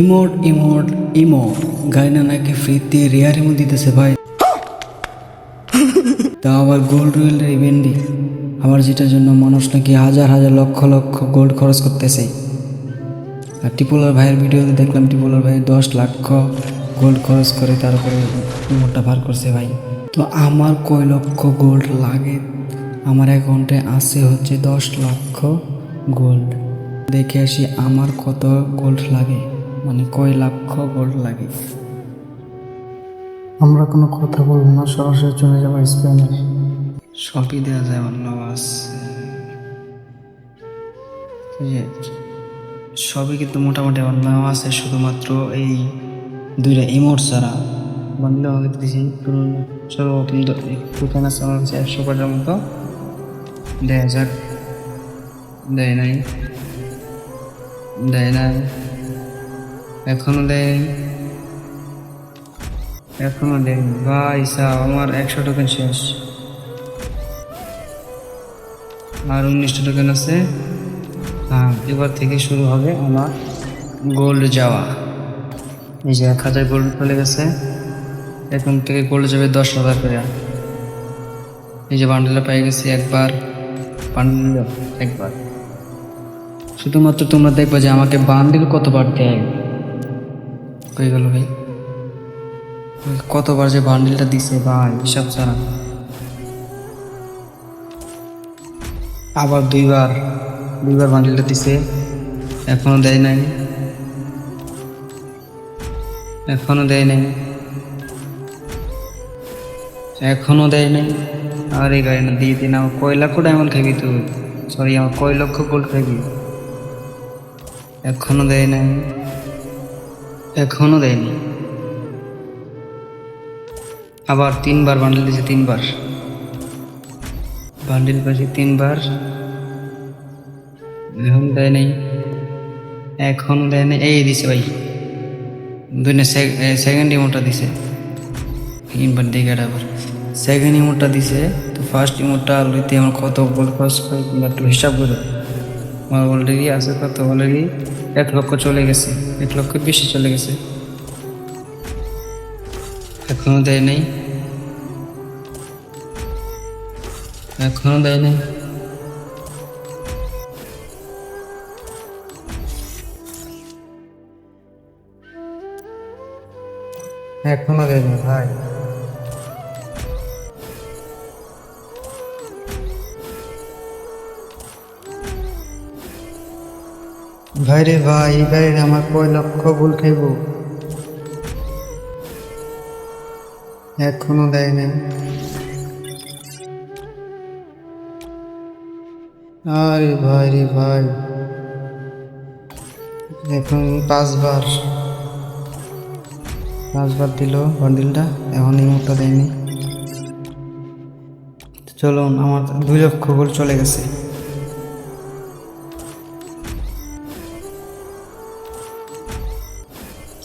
Emote emote emote গাইনা নাকি ফ্রিতে rare imo দিতেছে ভাই। তা আবার গোল্ড রুয়েলের ইভেন্টে আবার যেটার জন্য মানুষ নাকি হাজার হাজার লক্ষ লক্ষ গোল্ড খরচ করতেছে। আর টিপুলার ভাইয়ের ভিডিওতে দেখলাম টিপুলার ভাই দশ লক্ষ গোল্ড খরচ করে তারপরে ইমোটটা বার করছে ভাই। তো আমার কয় লক্ষ গোল্ড লাগে? আমার অ্যাকাউন্টে আছে হচ্ছে দশ লক্ষ গোল্ড দেখে আসি আমার কত গোল্ড লাগে। মানে কয় লক্ষ গোল্ড লাগে। আমরা কোনো কথা বলব না সরাসরি চলে যাব স্পেনে। সবই দেওয়া যায় নামাজ সবই কিন্তু মোটামুটি নাম আছে শুধুমাত্র এই দুইটা ইমোট ছাড়া। বান্ধব আমাকে দিয়েছি সর্বপ্রথম আমার কাছে একশো টাকার মতো। দেয় যাক। দেয় নাই। দেয় নাই। এখনও দেয় এখনও দেয়নি। ভাই সাহ, আমার একশো টোকেন শেষ। আর উনিশটা টোকেন আছে। হ্যাঁ এবার থেকে শুরু হবে আমার গোল্ড যাওয়া। এই যে এক হাজার গোল্ড চলে গেছে। এখন থেকে গোল্ড যাবে দশ হাজার করে। এই যে বান্ডেলটা পেয়ে গেছি একবার। বান্ডেল একবার। শুধুমাত্র তোমরা দেখবে যে আমাকে বান্ডেল কতবার দেয়। হয়ে গেল ভাই। কতবার যে বান্ডিলটা দিছে ভাই হিসাব ছাড়া। আবার দুইবার দুইবার বান্ডিলটা দিছে, এখনও দেয় নাই। এখনও দেয় নাই। এখনও দেয় নাই। আর এই গাড়ি না দিয়ে দিন আমার কয় লক্ষ ডায়মন্ড খাবি তুই? সরি আমার কয় লক্ষ গোল্ড খাবি? এখনও দেয় নাই। এখনও দেয়নি। আবার তিনবার বান্ডেল দিয়েছে, তিনবার। বান্ডেল পাশে তিনবার। এখন দেয় নাই। এখনও দেয় নাই। এই দিছে ভাই। দুই সেকেন্ড ইমোটটা দিছে। তিনবার দিকে আবার। সেকেন্ড ইমোটটা দিছে। তো ফার্স্ট ইমোটটা লইতে আমার কত গোল খরচ করে কিংবা একটু হিসাব করে। আমার অলরেডি আছে কত অলরেডি এক লক্ষ চলে গেছে, এক লক্ষ বেশি চলে গেছে। এখনও দেয় নাই। এখনও দেয় নাই। এখনও দেয়নি ভাই। ভাই রে ভাই এই আমার কয় লক্ষ ভুল খাইব? এখনও দেয় নাই। আরে ভাই রে ভাই, এখন পাঁচবার পাঁচবার দিল বান্ডিলটা, এখন এই মুখটা দেয়নি। চলুন, আমার দুই লক্ষ গোল চলে গেছে।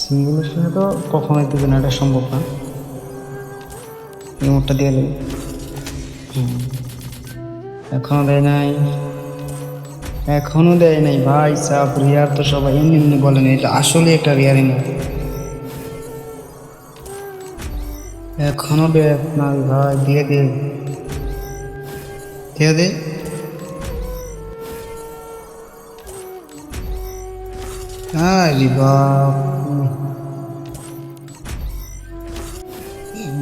সিঙ্গেলের সঙ্গে তো কখনোই দেবে না এটা সম্ভব না। মুখটা দিয়ে দেবে। এখনও দেয় নাই। এখনও দেয় নাই। ভাই সাপ রিয়ার তো সবাই এমনি এমনি বলেন এটা আসলে একটা রিয়ারই না এখনও দেয় না ভাই, দিয়ে দে। দিয়ে দে। আরে বাপ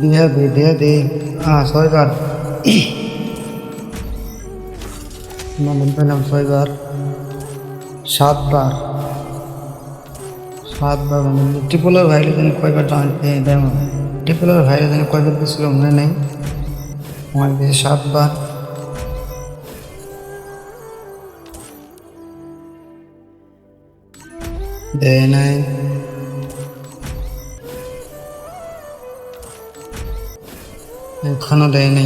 দিয়ে দে দিয়ে দে। হ্যাঁ ছয়বার। নবম পেলাম ছয়বার। সাতবার। সাতবার মানে ট্রিপলের ভাইলে জানি কয়বার ট্রিপলের ভাইলে জানি কয়বার দিয়েছিল মনে নেই? আমার দিয়েছে সাতবার। দেয় নাই। এখনও দেয়নি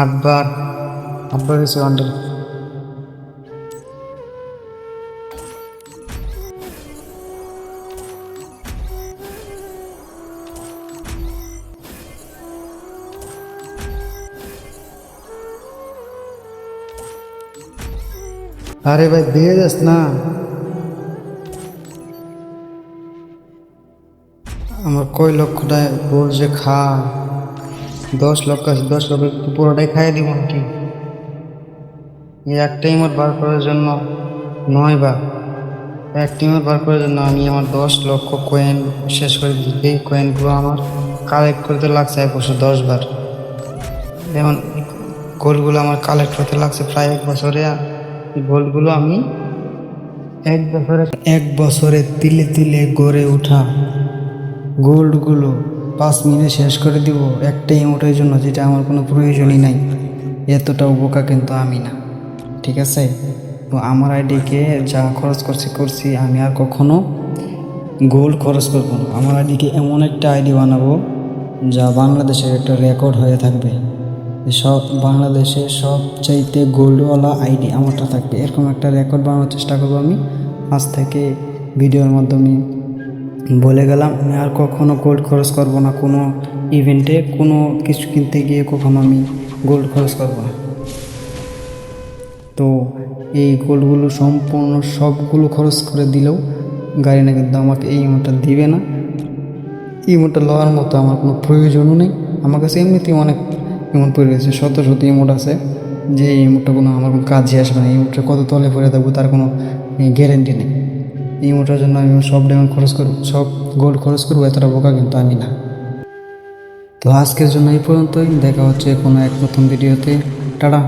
আটবার আটবার গেছে বান্ডেল আরে ভাই, দিয়ে যাস না। আমার কয় লক্ষ টাকা যে খা। দশ লক্ষ দশ লক্ষ পুরোটাই খাইয়ে দিব নাকি? এক একটা ইমোট বার করার জন্য নয় বা এক ইমোট বার করার জন্য আমি আমার দশ লক্ষ কয়েন শেষ করে দিই এই কয়েনগুলো আমার কালেক্ট করতে লাগছে এক বছর, দশ বার। যেমন গোলগুলো আমার কালেক্ট করতে লাগছে প্রায় এক বছরে। গোলগুলো আমি এক বছরে এক বছরে তিলে তিলে গড়ে ওঠা গোল্ডগুলো পাঁচ মিনিটে শেষ করে দিব একটা ইমোটের জন্য, যেটা আমার কোনো প্রয়োজনই নাই। এতটাও বোকা কিন্তু আমি না, ঠিক আছে? তো আমার আইডিকে যা খরচ করছি করছি, আমি আর কখনো গোল্ড খরচ করব না। আমার আইডিকে এমন একটা আইডি বানাবো যা বাংলাদেশের একটা রেকর্ড হয়ে থাকবে। সব বাংলাদেশে সবচাইতে গোল্ডওয়ালা আইডি আমারটা থাকবে। এরকম একটা রেকর্ড বানানোর চেষ্টা করব আমি। আজ থেকে ভিডিওর মাধ্যমে বলে গেলাম, আমি আর কখনও গোল্ড খরচ করব না। কোনো ইভেন্টে কোনো কিছু কিনতে গিয়ে কখনো আমি গোল্ড খরচ করব না। তো এই গোল্ডগুলো সম্পূর্ণ সবগুলো খরচ করে দিলেও গাড়ি না কিন্তু আমাকে এই ইমোটটা দিবে না। ইমোটটা লওয়ার মতো আমার কোনো প্রয়োজনও নেই। আমার কাছে এমনিতেই অনেক ইমোট পড়ে রয়েছে শত শত ইমোট আছে যে ইমোটটা কোনো আমার কোনো কাজে আসবে না ইমোটটা কত তলে পরে দেবো তার কোনো গ্যারেন্টি নেই। এই ইমোটার জন্য আমি সব ডেমন খরচ করব, সব গোল্ড খরচ করব, এতটা বোকা কিন্তু আমি না। তো আজকের জন্য এই পর্যন্তই, দেখা হচ্ছে কোনো এক প্রথম ভিডিওতে টাটা।